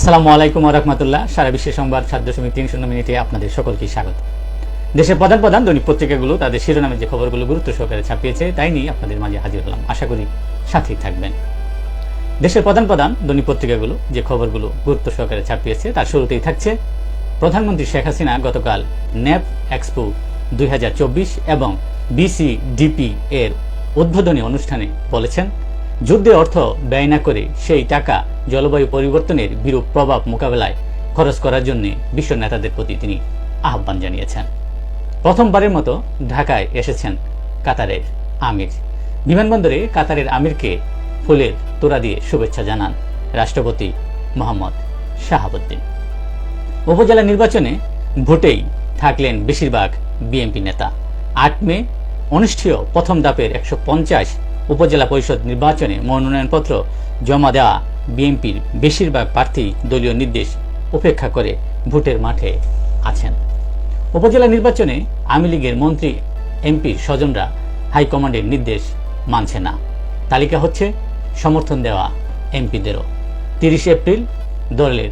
আসসালামু আলাইকুম রহমতুল্লাহ। সারা বিশ্বের সংবাদ সাত দশমিক তিন শূন্য মিনিটে আপনাদের সকলকে স্বাগত। দেশের প্রধান প্রধান দৈনিক পত্রিকাগুলো তাদের শিরোনামে যে খবরগুলো গুরুত্ব সহকারে ছাপিয়েছে, তাই নিয়ে আপনাদের মাঝে হাজির হলাম। আশা করি সাথেই থাকবেন। দেশের প্রধান প্রধান দৈনিক পত্রিকাগুলো যে খবরগুলো গুরুত্ব সহকারে ছাপিয়েছে, তার শুরুতেই থাকছে প্রধানমন্ত্রী শেখ হাসিনা গতকাল ন্যাপ এক্সপো দুই হাজার চব্বিশ এবং বিসিডিপি এর উদ্বোধনী অনুষ্ঠানে বলেছেন যুদ্ধে অর্থ ব্যয় না করে সেই টাকা জলবায়ু পরিবর্তনের বিরূপ প্রভাব মোকাবেলায় খরচ করার জন্য বিশ্ব নেতাদের প্রতি তিনি আহ্বান জানিয়েছেন। প্রথমবারের মতো ঢাকায় এসেছেন কাতারের আমির। বিমানবন্দরে কাতারের আমিরকে ফুলের তোড়া দিয়ে শুভেচ্ছা জানান রাষ্ট্রপতি মোহাম্মদ শাহাবুদ্দিন। উপজেলা নির্বাচনে ভোটেই থাকলেন বেশিরভাগ বিএনপি নেতা। আট মে, অনুষ্ঠেয় প্রথম দাপের একশো পঞ্চাশ উপজেলা পরিষদ নির্বাচনে মনোনয়নপত্র জমা দেওয়া বিএনপির বেশিরভাগ প্রার্থী দলীয় নির্দেশ উপেক্ষা করে ভোটের মাঠে আছেন। উপজেলা নির্বাচনে আওয়ামী লীগের মন্ত্রী, এমপির স্বজনরা হাইকমান্ডের নির্দেশ মানছে না। তালিকা হচ্ছে সমর্থন দেওয়া এমপিদেরও। তিরিশে এপ্রিল দলের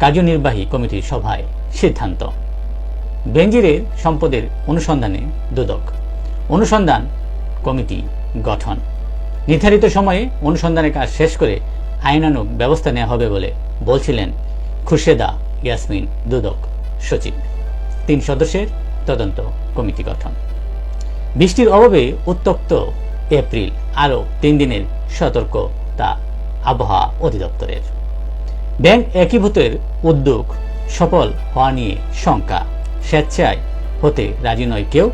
কার্যনির্বাহী কমিটির সভায় সিদ্ধান্ত। বেঞ্জিরের সম্পদের অনুসন্ধানে দুদক। অনুসন্ধান কমিটি গঠন। নির্ধারিত সময়ে অনুসন্ধানের কাজ শেষ করে আইনানুগ ব্যবস্থা নেওয়া হবে বলে বলছিলেন খুরশেদা ইয়াসমিন দুদক সচিব। তিন সদস্যের তদন্ত কমিটি গঠন। বৃষ্টির অভাবে উত্তপ্ত এপ্রিল, আরও তিন দিনের সতর্কতা আবহাওয়া অধিদপ্তরের। ব্যাংক একীভূতের উদ্যোগ সফল হওয়া নিয়ে শঙ্কা। স্বেচ্ছায় হতে রাজি নয় কেউ।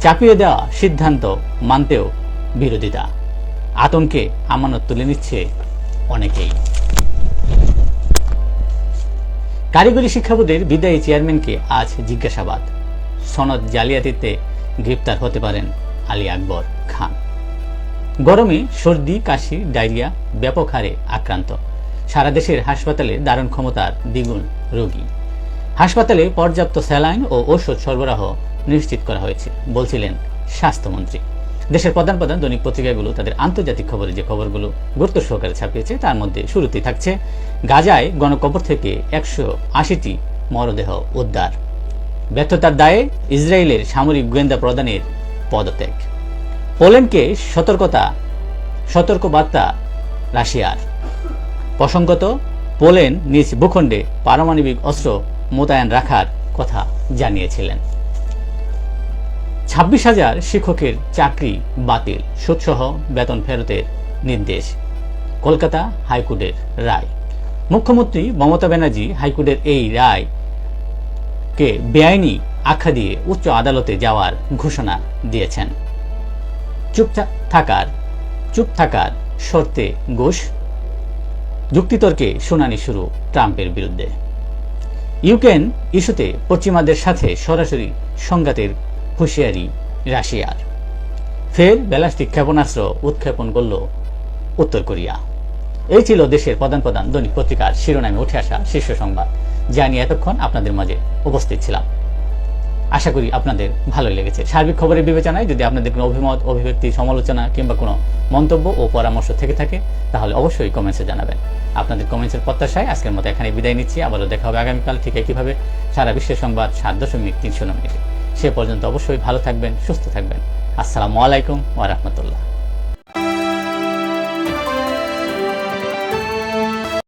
চাপিয়ে দেওয়া সিদ্ধান্ত মানতেও বিরোধিতা। আতঙ্কে আমানত তুলে নিচ্ছে অনেকেই। কারিগরি শিক্ষা বোর্ডের বিদায়ী চেয়ারম্যানকে আজ জিজ্ঞাসাবাদ। সনদ জালিয়াতিতে গ্রেপ্তার হতে পারেন আলী আকবর খান। গরমে সর্দি, কাশি, ডায়রিয়া ব্যাপক হারে আক্রান্ত। সারা দেশের হাসপাতালে দারুণ ক্ষমতার দ্বিগুণ রোগী। হাসপাতালে পর্যাপ্ত স্যালাইন ও ঔষধ সরবরাহ নিশ্চিত করা হয়েছে, বলছিলেন স্বাস্থ্যমন্ত্রী। দেশের প্রধান প্রধান দৈনিক পত্রিকাগুলো, তাদের আন্তর্জাতিক খবরে যে খবরগুলো গুরুত্ব সহকারে ছাপিয়েছে, তার মধ্যে শুরুতেই থাকছে, গাজায় গণকবর থেকে একশো আশিটি মরদেহ উদ্ধার। ব্যর্থতার দায়ে ইসরায়েলের সামরিক গোয়েন্দা প্রদানের পদত্যাগ। পোল্যান্ডকে সতর্কতা সতর্ক বার্তা রাশিয়ার। প্রসঙ্গত, পোল্যান্ড নিজ ভূখণ্ডে পারমাণবিক অস্ত্র মোতায়েন রাখার কথা জানিয়েছিলেন। ছাব্বিশ হাজার শিক্ষকের চাকরি বাতিল। সুদসহ বেতন ফেরতের নির্দেশ, কলকাতা হাইকোর্টের রায়। মুখ্যমন্ত্রী মমতা ব্যানার্জি হাইকোর্টের এই রায় কে বেআইনি আখ্যা দিয়ে উচ্চ আদালতে যাওয়ার ঘোষণা দিয়েছেন। চুপ থাকার চুপ থাকার শর্তে ঘোষ, যুক্তিতর্কে শুনানি শুরু ট্রাম্পের বিরুদ্ধে। ইউক্রেন ইস্যুতে পশ্চিমাদের সাথে সরাসরি সংঘাতের হুঁশিয়ারি রাশিয়ার। ফের ব্যালাস্টিক ক্ষেপণাস্ত্র উৎক্ষেপণ করল উত্তর কোরিয়া। এই ছিল দেশের প্রধান প্রধান দৈনিক পত্রিকার শিরোনামে উঠে আসা শীর্ষ সংবাদ, যা নিয়ে এতক্ষণ আপনাদের মাঝে উপস্থিত ছিলাম। আশা করি আপনাদের ভালোই লেগেছে। সার্বিক খবরের বিবেচনায় যদি আপনাদের কোনো অভিমত, অভিব্যক্তি, সমালোচনা কিংবা কোনো মন্তব্য ও পরামর্শ থেকে থাকে, তাহলে অবশ্যই কমেন্টসে জানাবেন। আপনাদের কমেন্টসের প্রত্যাশায় আজকের মতো এখানে বিদায় নিচ্ছি। আবারও দেখা হবে আগামীকাল ঠিক একইভাবে সারা বিশ্বের সংবাদ সাত দশমিক তিনশো মিনিটে। সে পর্যন্ত অবশ্যই ভালো থাকবেন সুস্থ থাকবেন। আসসালামু আলাইকুম ওয়া রাহমাতুল্লাহ।